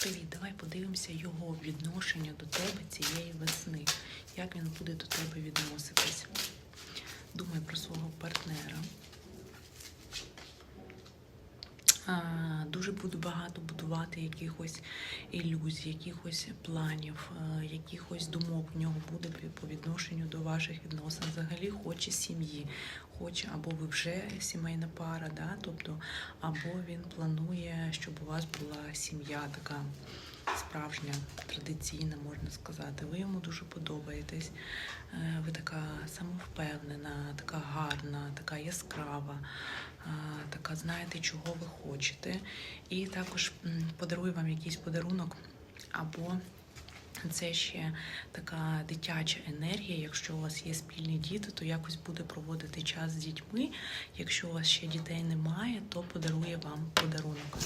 Привіт, давай подивимося його відношення до тебе цієї весни. Як він буде до тебе відноситись? Думай про свого партнера. Дуже буду багато будувати якихось ілюзій, якихось планів, е, якихось думок в нього буде по відношенню до ваших відносин. Взагалі хоче сім'ї, хоче або ви вже сімейна пара, да? тобто, або він планує, щоб у вас була сім'я така справжня, традиційна, можна сказати. Ви йому дуже подобаєтесь. Е, Ви така самовпевнена, така гарна, така яскрава, е, знаєте, чого ви хочете. І також подарую вам якийсь подарунок або. Це ще така дитяча енергія. Якщо у вас є спільні діти, то якось буде проводити час з дітьми. Якщо у вас ще дітей немає, то подарує вам подарунок.